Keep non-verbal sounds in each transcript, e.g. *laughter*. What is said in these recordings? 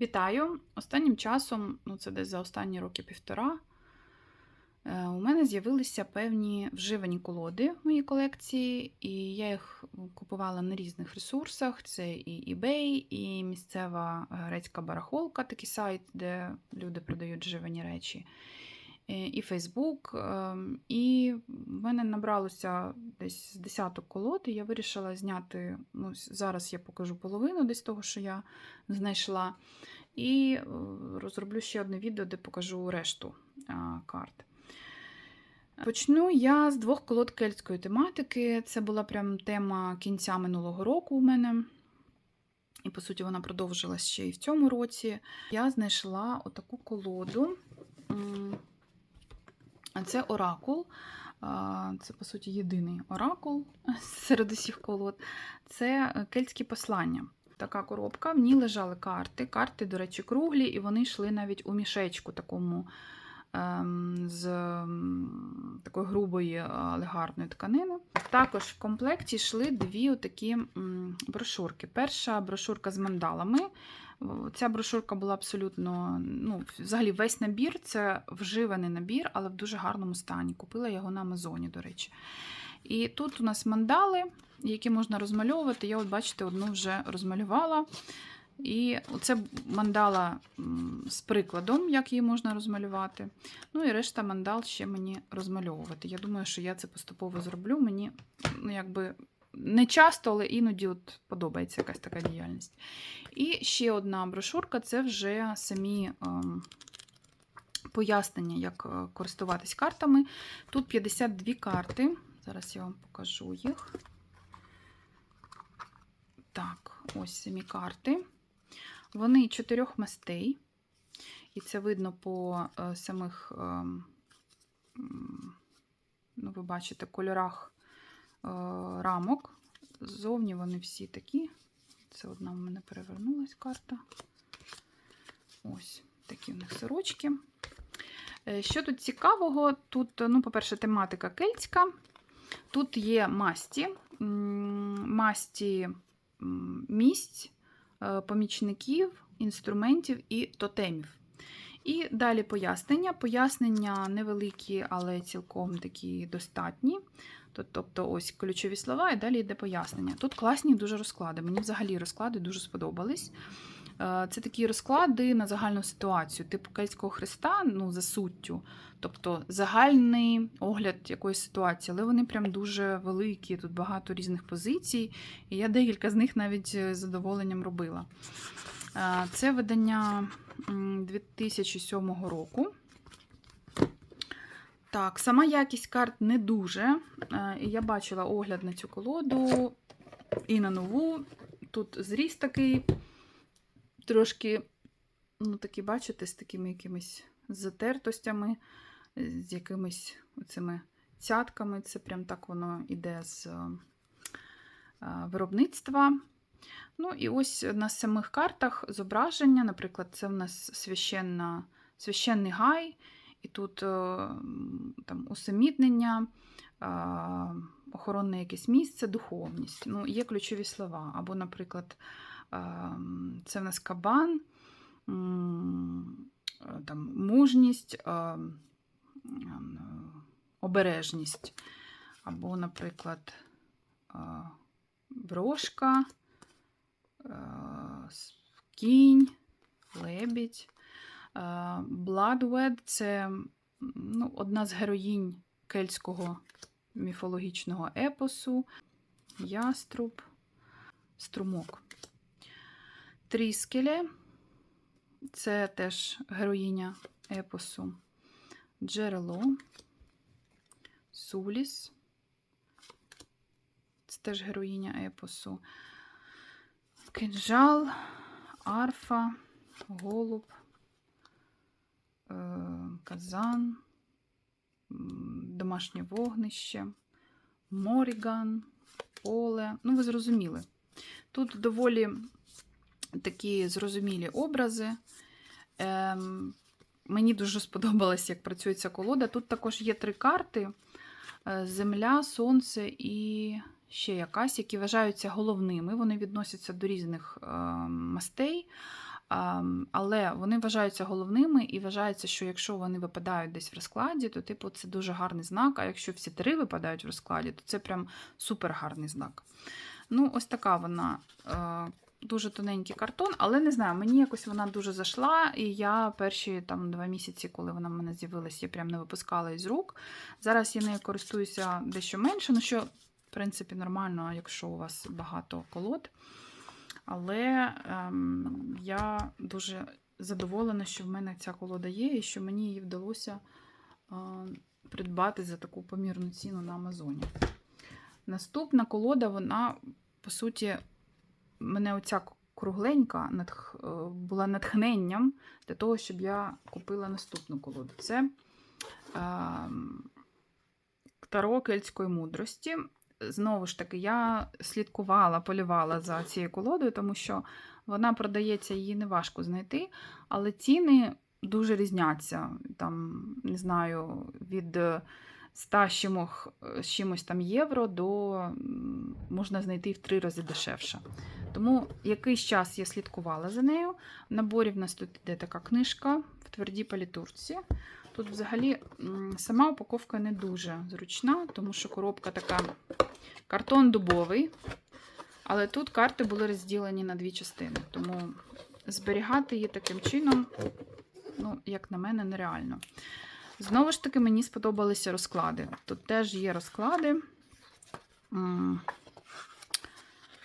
Вітаю! Останнім часом, ну це десь за останні роки півтора, е, у мене з'явилися певні вживані колоди в моїй колекції, і я їх купувала на різних ресурсах: це і eBay, і місцева грецька барахолка, такий сайт, де люди продають вживані речі, і Facebook. е, І в мене набралося десь з десяток колод, і я вирішила зняти. Ну, зараз я покажу половину десь того, що я знайшла. І е, розроблю ще одне відео, де покажу решту карт. Почну я з двох колод кельтської тематики. Це була прям тема кінця минулого року у мене. І, по суті, вона продовжилась ще і в цьому році. Я знайшла отаку колоду. Це оракул. Це, по суті, єдиний оракул *laughs* серед усіх колод. Це е, кельтські послання така коробка, в ній лежали карти. Карти, до речі, круглі, і вони йшли навіть у мішечку такому ем, з такої грубої, але гарної тканини. Також в комплекті йшли дві отакі м, брошурки. Перша брошурка з мандалами. Ця брошурка була абсолютно, ну, взагалі, весь набір це вживаний набір, але в дуже гарному стані. Купила його на Амазоні, до речі. І тут у нас мандали, які можна розмальовувати. Я, от, бачите, одну вже розмалювала. І це мандала з прикладом, як її можна розмалювати. Ну і решта мандал ще мені розмальовувати. Я думаю, що я це поступово зроблю. Мені ну, якби не часто, але іноді от подобається якась така діяльність. І ще одна брошурка це вже самі ем, пояснення, як е, користуватись картами. Тут 52 карти. Зараз я вам покажу їх. Так, ось самі карти. Вони чотирьох мастей, і це видно по е, самих, е, ну, ви бачите, кольорах рамок. Ззовні вони всі такі. Це одна в мене перевернулась карта. Ось такі в них сорочки. Е, Що тут цікавого? Тут, ну, по-перше, тематика кельтська. Тут є масті, масті місць, е, помічників, інструментів і тотемів. І далі пояснення. Пояснення невеликі, але цілком такі достатні. Тоб- Тобто, ось ключові слова, і далі йде пояснення. Тут класні дуже розклади. Мені взагалі розклади дуже сподобались. Е, Це такі розклади на загальну ситуацію, типу Кельтського хреста, ну, за суттю. Тобто загальний огляд якоїсь ситуації, але вони прям дуже великі, тут багато різних позицій, і я декілька з них навіть з задоволенням робила. Е, Це видання 2007 року. Так, сама якість карт не дуже. Е, я бачила огляд на цю колоду і на нову. Тут зріст такий, трошки, ну, такі, бачите, з такими якимись затертостями, з якимись цими цятками. Це прям так воно іде з е, виробництва. Ну, і ось на самих картах зображення, наприклад, це в нас священна, священний гай, і тут е, там усамітнення, охоронне якесь місце, духовність. Ну, є ключові слова. Або, наприклад, це в нас кабан, е, там, мужність, е, обережність. Або, наприклад, брошка, кінь, лебідь. Bloodwed – це ну, одна з героїнь кельтського міфологічного епосу, яструб, струмок. Тріскеле – це теж героїня епосу, джерело, Суліс. Це теж героїня епосу. Кинжал, арфа, голуб, казан, домашнє вогнище, моріган, поле. Ну, ви зрозуміли. Тут доволі такі зрозумілі образи. Ем, мені дуже сподобалось, як працює ця колода. Тут також є три карти: е, Земля, Сонце і ще якась, які вважаються головними. Вони відносяться до різних е, мастей. Але вони вважаються головними і вважається, що якщо вони випадають десь в розкладі, то типу це дуже гарний знак. А якщо всі три випадають в розкладі, то це прям супер гарний знак. Ну, ось така вона. е, Дуже тоненький картон, але не знаю, мені якось вона дуже зайшла, і я перші там два місяці, коли вона в мене з'явилась, я прям не випускала із рук. Зараз я нею користуюся дещо менше, ну що, в принципі, нормально, якщо у вас багато колод. Але ем, я дуже задоволена, що в мене ця колода є, і що мені її вдалося е, придбати за таку помірну ціну на Амазоні. Наступна колода, вона, по суті, мене оця кругленька натх... е, була натхненням для того, щоб я купила наступну колоду. Це е, Таро кельтської мудрості. Знову ж таки, я слідкувала, полювала за цією колодою, тому що вона продається, її неважко знайти, але ціни дуже різняться. Там, не знаю, від 100 з чимось, чимось там євро до можна знайти в три рази дешевше. Тому якийсь час я слідкувала за нею. В наборі в нас тут іде така книжка в твердій палітурці. Тут взагалі сама упаковка не дуже зручна, тому що коробка така картон дубовий. Але тут карти були розділені на дві частини. Тому зберігати її таким чином, ну, як на мене, нереально. Знову ж таки, мені сподобалися розклади. Тут теж є розклади.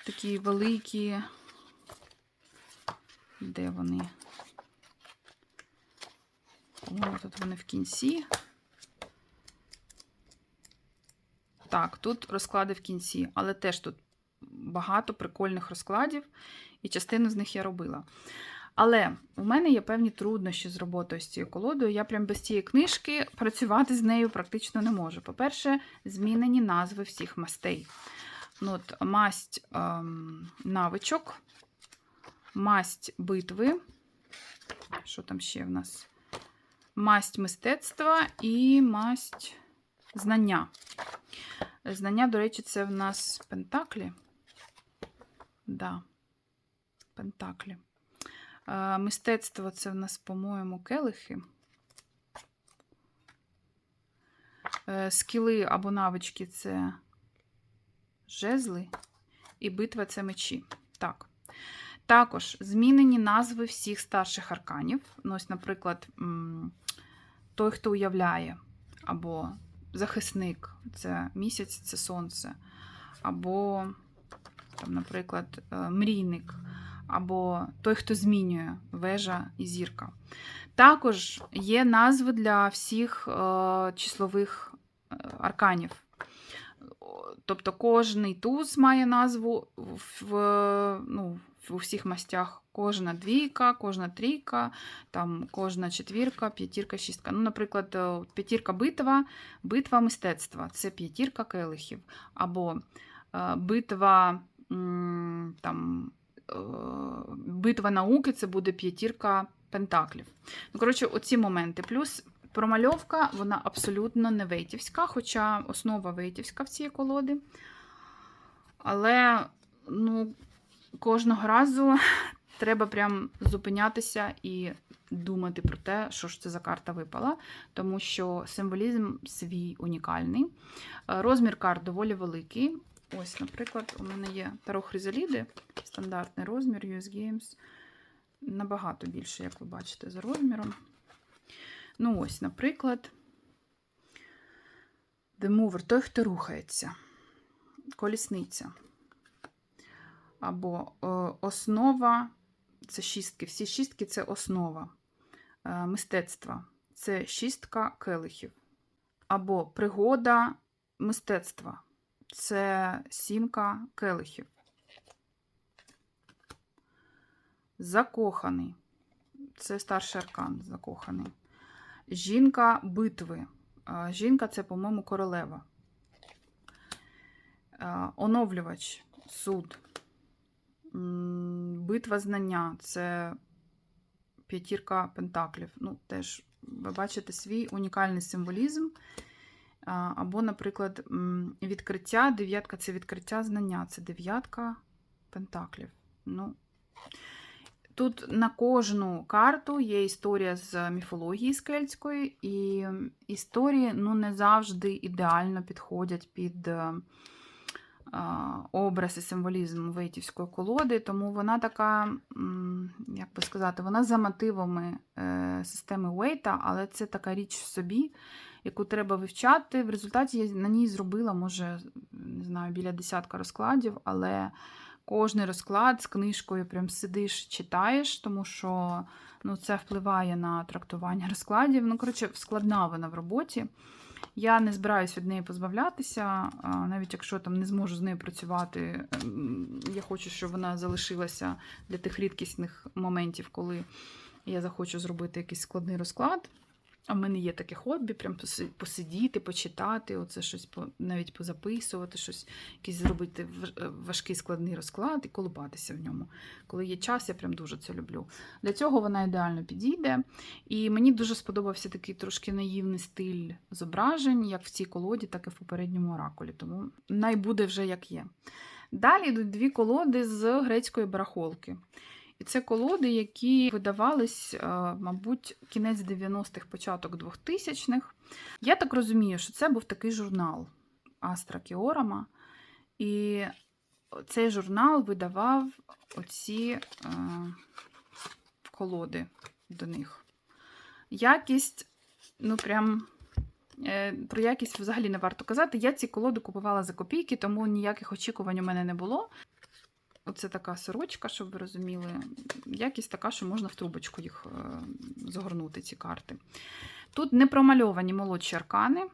Такі великі. Де вони? По-моєму, тут вони в кінці. Так, тут розклади в кінці, але теж тут багато прикольних розкладів, і частину з них я робила. Але у мене є певні труднощі з роботою з цією колодою. Я прям без цієї книжки працювати з нею практично не можу. По-перше, змінені назви всіх мастей. Ну, от, масть ем, навичок, масть битви. Що там ще в нас? Масть мистецтва і масть знання. Знання, до речі, це в нас пентаклі. Да, пентаклі. Е, Мистецтво це в нас, по-моєму, келихи. Е, Скіли або навички це жезли. І битва це мечі. Так. Також змінені назви всіх старших арканів. Ну, ось, наприклад, той, хто уявляє, або захисник це місяць, це сонце, або, там, наприклад, е, мрійник, або той, хто змінює вежа і зірка. Також є назви для всіх е, числових е, арканів. Тобто кожний туз має назву в, ну, у всіх мастях. Кожна двійка, кожна трійка, там кожна четвірка, п'ятірка, шістка. Ну, наприклад, е, п'ятірка битва, битва мистецтва це п'ятірка келихів. Або е, битва там, е, битва науки це буде п'ятірка пентаклів. Ну, коротше, оці моменти. Плюс промальовка, вона абсолютно не вейтівська, хоча основа вейтівська в цій колоди. Але ну, кожного разу *laughs* треба прям зупинятися і думати про те, що ж це за карта випала, тому що символізм свій унікальний. Е, Розмір карт доволі великий. Ось, наприклад, у мене є Таро Хризаліди, стандартний розмір US Games. Набагато більше, як ви бачите, за розміром. Ну, ось, наприклад, The Mover, той, хто рухається, колісниця. Або е, основа це шістки. Всі шістки це основа е, мистецтва. Це шістка келихів. Або пригода мистецтва. Це сімка келихів. Закоханий. Це старший аркан закоханий. Жінка битви. Жінка це, по-моєму, королева. Оновлювач, суд. Битва знання це п'ятірка пентаклів. Ну, теж ви бачите свій унікальний символізм. Або, наприклад, відкриття. Дев'ятка це відкриття знання, це дев'ятка пентаклів. Ну, Тут на кожну карту є історія з міфології скельської, і історії ну, не завжди ідеально підходять під е, образ і символізм Вейтівської колоди, тому вона така, як би сказати, вона за мотивами е, системи Вейта, але це така річ в собі, яку треба вивчати. В результаті я на ній зробила, може, не знаю, біля десятка розкладів, але кожний розклад з книжкою прям сидиш, читаєш, тому що ну, це впливає на трактування розкладів. Ну, коротше, складна вона в роботі. Я не збираюсь від неї позбавлятися, навіть якщо там не зможу з нею працювати. ем, Я хочу, щоб вона залишилася для тих рідкісних моментів, коли я захочу зробити якийсь складний розклад. А в мене є таке хобі, прям посидіти, почитати, оце щось по, навіть позаписувати, щось, якийсь зробити важкий складний розклад і колупатися в ньому. Коли є час, я прям дуже це люблю. Для цього вона ідеально підійде. І мені дуже сподобався такий трошки наївний стиль зображень, як в цій колоді, так і в попередньому оракулі. Тому най буде вже як є. Далі йдуть дві колоди з грецької барахолки. І це колоди, які видавались, е, мабуть, кінець 90-х, початок 2000-х. Я так розумію, що це був такий журнал Астра Кіорама. І цей журнал видавав оці е, колоди до них. Якість, ну прям. е, Про якість взагалі не варто казати. Я ці колоди купувала за копійки, тому ніяких очікувань у мене не було. Оце така сорочка, щоб ви розуміли. Якість така, що можна в трубочку їх е, загорнути, ці карти. Тут не промальовані молодші аркани.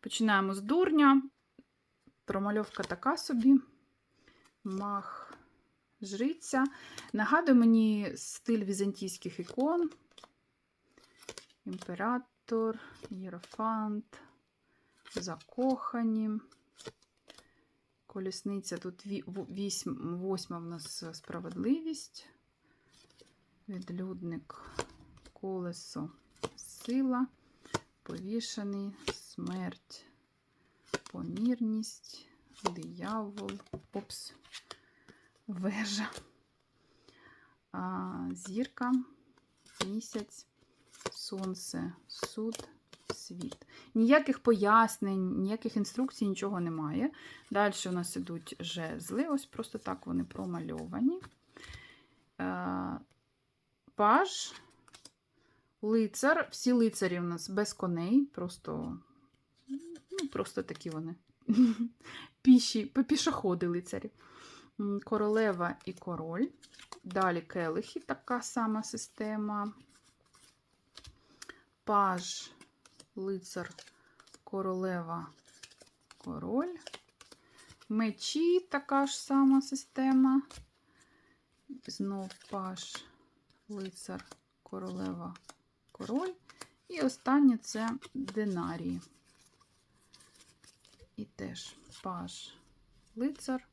Починаємо з дурня. Промальовка така собі. Мах жриця. Нагадує мені стиль візантійських ікон. Імператор, Єрофант, закохані. Колісниця тут ві- вісьм- восьма в нас справедливість. Відлюдник, колесо, сила, повішений, смерть, помірність, диявол, опс, вежа, а, зірка, місяць, сонце, суд, світ. Ніяких пояснень, ніяких інструкцій, нічого немає. Далі у нас ідуть жезли, ось просто так вони промальовані. Е, Паж, лицар. Всі лицарі у нас без коней, просто, ну, просто такі вони. *laughs* Піші, пішоходи лицарі. Королева і король. Далі келихи, така сама система. Паж, лицар, королева, король. Мечі така ж сама система. Знов паш, лицар, королева, король. І останнє це динарії. І теж паш, лицар,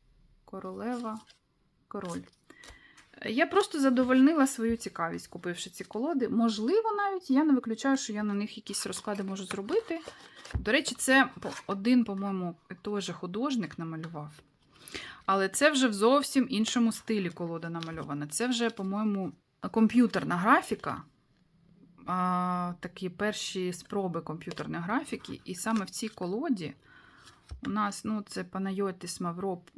королева, король. Я просто задовольнила свою цікавість, купивши ці колоди. Можливо, навіть я не виключаю, що я на них якісь розклади можу зробити. До речі, це один, по-моєму, же художник намалював. Але це вже в зовсім іншому стилі колода намальована. Це вже, по-моєму, комп'ютерна графіка. А, такі перші спроби комп'ютерної графіки. І саме в цій колоді у нас ну, це Панайотіс Мавроп...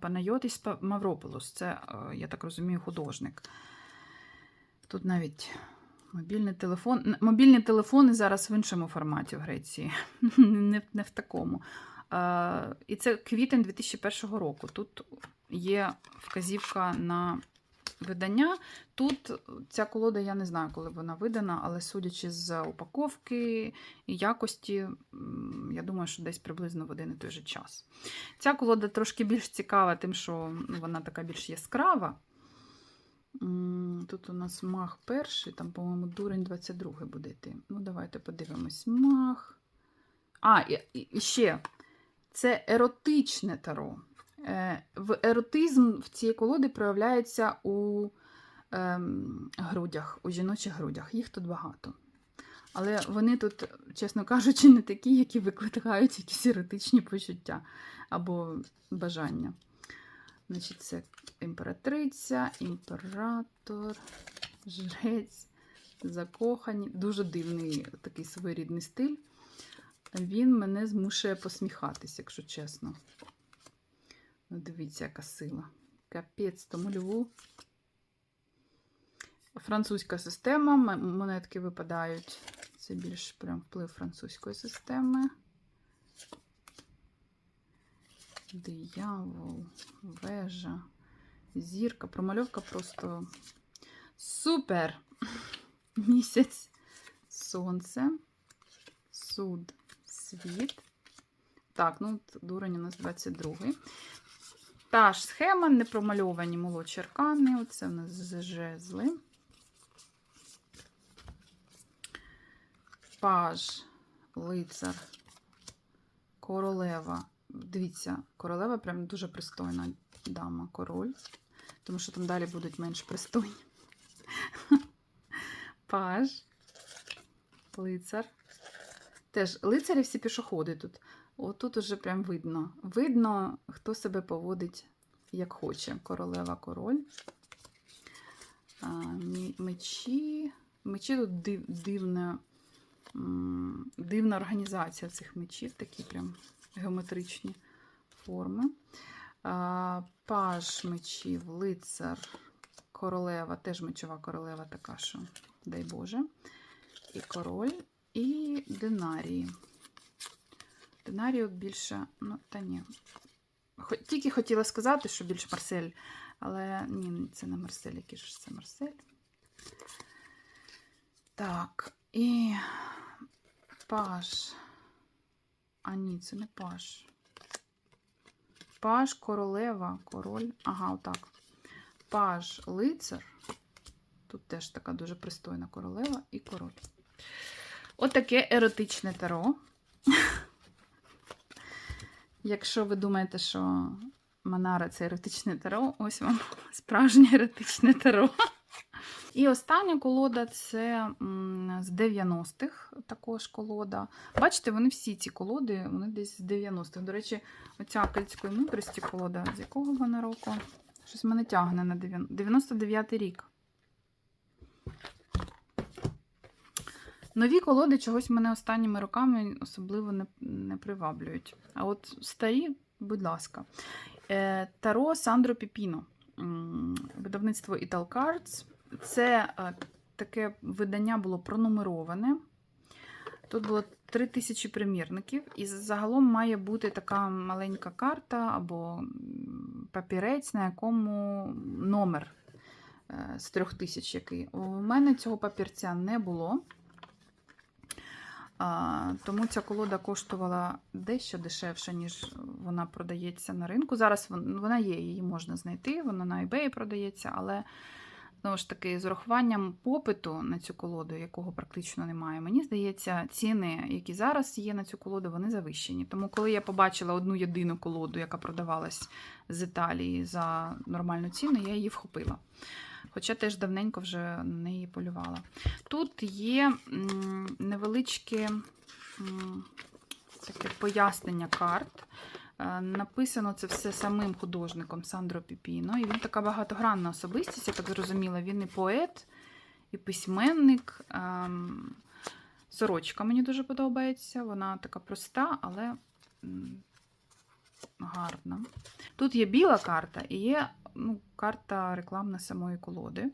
Панайотіс Маврополос. Це, е, я так розумію, художник. Тут навіть мобільний телефон. Мобільні телефони зараз в іншому форматі в Греції, *laughs* не, не в такому. Е, І це квітень 2001 року. Тут є вказівка на видання. Тут ця колода, я не знаю, коли вона видана, але судячи з упаковки і якості, я думаю, що десь приблизно в один і той же час. Ця колода трошки більш цікава, тим, що вона така більш яскрава. Тут у нас мах перший, там, по-моєму, дурень 22 буде йти. Ну, давайте подивимось. Мах. А, і- і ще це еротичне таро. Е, в еротизм в цій колоді проявляється у ем, грудях, у жіночих грудях. Їх тут багато. Але вони тут, чесно кажучи, не такі, які викликають якісь еротичні почуття або бажання. Значить, це імператриця, імператор, жрець, закохані. Дуже дивний такий своєрідний стиль. Він мене змушує посміхатись, якщо чесно. Ну, дивіться, яка сила. Капець, тому льву. Французька система, монетки випадають. Це більш прям вплив французької системи. Диявол, вежа, зірка, промальовка просто супер. Місяць, сонце, суд, світ. Так, ну, дурень у нас 22-й. Та ж схема, не промальовані молодші аркани. Оце у нас жезли. Паж, лицар, королева. Дивіться, королева прям дуже пристойна дама, король. Тому що там далі будуть менш пристойні. Паж, лицар. Теж лицарі всі пішоходи тут. Отут уже прям видно. Видно, хто себе поводить як хоче. Королева, король. Мечі. Мечі тут див, дивна, організація цих мечів, такі прям геометричні форми. Паж мечів, лицар, королева, теж мечова королева така, що, дай Боже. І король, і динарії. Динарії більше, ну, та ні. Тільки хотіла сказати, що більш Марсель, але ні, це не Марсель, який ж це Марсель. Так, і паж. А ні, це не паж. Паж, королева, король. Ага, отак. Паж, лицар. Тут теж така дуже пристойна королева і король. Отаке еротичне таро. Якщо ви думаєте, що Манара це еротичне таро, ось вам *laughs* справжнє еротичне таро. І остання колода це з 90-х також колода. Бачите, вони всі ці колоди, вони десь з 90-х. До речі, оця кельтської мудрості колода, з якого вона року? Щось мене тягне на 99-й рік. Нові колоди чогось мене останніми роками особливо не, не приваблюють. А от старі, будь ласка. Е, Таро Сандро Піпіно. Видавництво Ital Cards. Це е, таке видання було пронумероване. Тут було 3000 примірників, і загалом має бути така маленька карта або папірець, на якому номер е, з 3000 який. У мене цього папірця не було. Тому ця колода коштувала дещо дешевше, ніж вона продається на ринку. Зараз вона є, її можна знайти, вона на eBay продається, але знову ж таки, з урахуванням попиту на цю колоду, якого практично немає, мені здається, ціни, які зараз є на цю колоду, вони завищені. Тому, коли я побачила одну єдину колоду, яка продавалась з Італії за нормальну ціну, я її вхопила. Хоча теж давненько вже на неї полювала. Тут є невеличке таке пояснення карт. Е, Написано це все самим художником Сандро Піпіно. І він така багатогранна особистість, я так зрозуміла. Він і поет, і письменник. Ем, Сорочка мені дуже подобається. Вона така проста, але гарна. Тут є біла карта і є ну, карта рекламна самої колоди.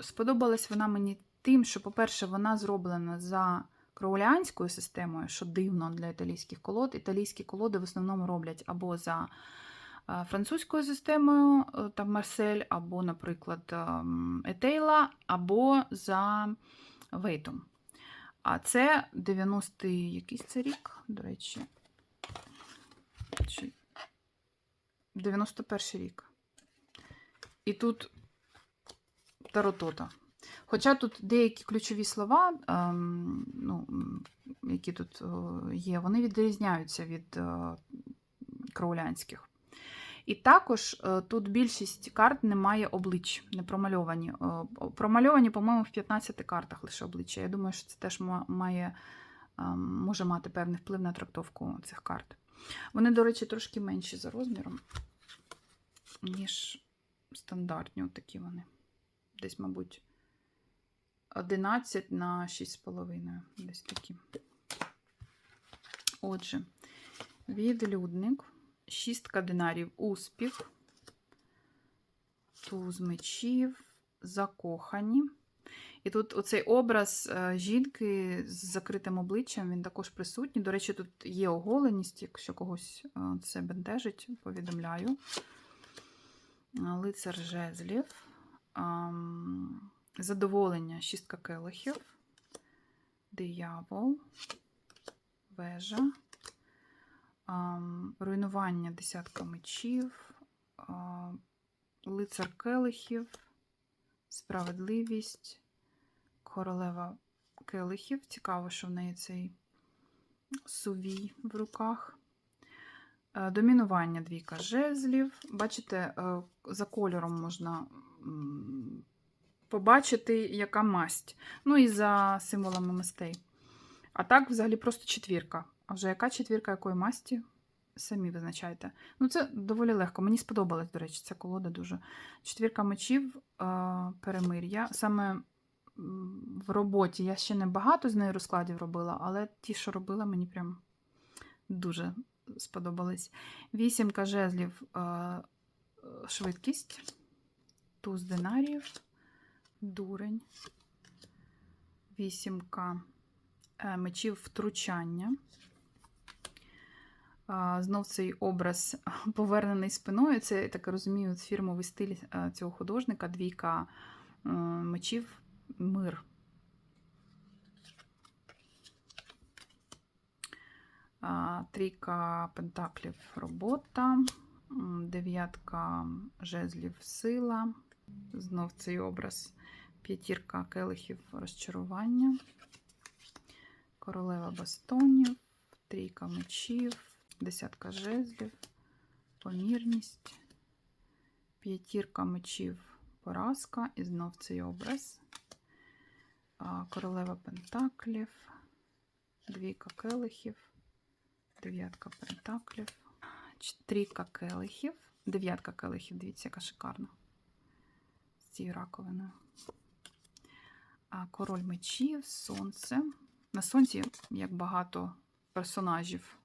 Сподобалась вона мені тим, що, по-перше, вона зроблена за кроулянською системою, що дивно для італійських колод. Італійські колоди в основному роблять або за е, французькою системою, е, там Марсель, або, наприклад, ем, Етейла, або за Вейтом. А це 90-й якийсь це рік, до речі. 91 рік. І тут таротота. Хоча тут деякі ключові слова, ем, ну, які тут о, є, вони відрізняються від е, кроулянських. І також е, тут більшість карт не має облич, не промальовані. Е, Промальовані, по-моєму, в 15 картах лише обличчя. Я думаю, що це теж має, ем, може мати певний вплив на трактовку цих карт. Вони, до речі, трошки менші за розміром. ніж стандартні отакі вони. Десь, мабуть, 11 на 6,5. Десь такі. Отже, відлюдник, шістка динарів, успіх, туз мечів, закохані. І тут оцей образ е, жінки з закритим обличчям, він також присутній. До речі, тут є оголеність, якщо когось е, це бентежить, повідомляю. Лицар жезлів, задоволення, шістка келихів, диявол, вежа, руйнування, десятка мечів, лицар келихів, справедливість, королева келихів. Цікаво, що в неї цей сувій в руках. Е, Домінування двійка жезлів. Бачите, е, за кольором можна побачити, яка масть. Ну і за символами мастей. А так, взагалі, просто четвірка. А вже яка четвірка, якої масті? Самі визначайте. Ну, це доволі легко. Мені сподобалась, до речі, ця колода дуже. Четвірка мечів, е, перемир'я. Саме в роботі я ще не багато з нею розкладів робила, але ті, що робила, мені прям дуже сподобались. Вісімка жезлів, е, е, швидкість, туз динарів, дурень, вісімка е, мечів втручання. Знов цей образ *laughs* повернений спиною. Це, я так розумію, фірмовий стиль е, цього художника. Двійка е, мечів мир. Трійка пентаклів робота, дев'ятка жезлів сила. Знов цей образ. П'ятірка келихів розчарування, королева бастонів, трійка мечів, десятка жезлів, помірність, п'ятірка мечів, поразка, і знов цей образ. Королева пентаклів, двійка келихів, дев'ятка пентаклів, трійка келихів, дев'ятка келихів, дивіться, яка шикарна. З цією раковиною. Король мечів, сонце. На сонці, як багато персонажів.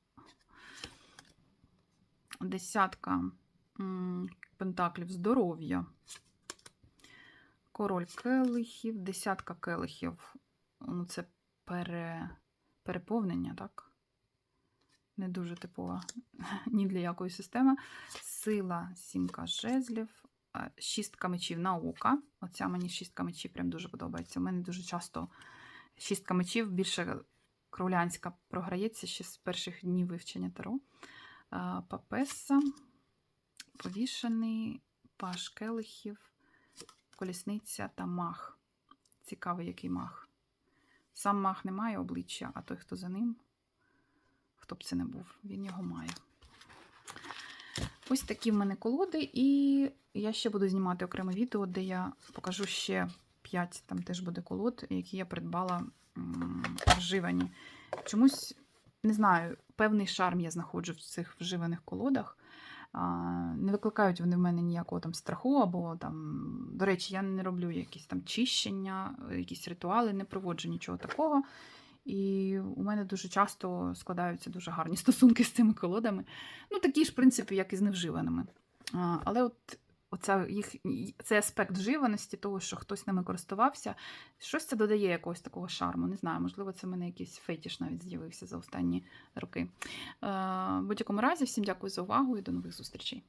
Десятка пентаклів здоров'я. Король келихів, десятка келихів. Ну, це пере, переповнення, так? Не дуже типова *laughs* ні для якої системи. Сила, сімка жезлів, шістка мечів наука. Оця мені шістка мечів прям дуже подобається. У мене дуже часто шістка мечів більше кровлянська програється ще з перших днів вивчення таро. Папеса, повішений, паш келихів, колісниця та мах. Цікавий, який мах. Сам мах не має обличчя, а той, хто за ним, хто б це не був, він його має. Ось такі в мене колоди, і я ще буду знімати окреме відео, де я покажу ще 5, там теж буде колод, які я придбала вживані. Чомусь, не знаю, певний шарм я знаходжу в цих вживаних колодах. Не викликають вони в мене ніякого там страху, або там, до речі, я не роблю якісь там чищення, якісь ритуали, не проводжу нічого такого. І у мене дуже часто складаються дуже гарні *laughs* стосунки з цими колодами. Ну, такі ж, в принципі, як і з невживаними. Але от оця їх, цей аспект вживаності, того, що хтось ними користувався, щось це додає якогось такого шарму. Не знаю, можливо, це в мене якийсь фетіш навіть з'явився за останні роки. Е, В будь-якому разі, всім дякую за увагу і до нових зустрічей.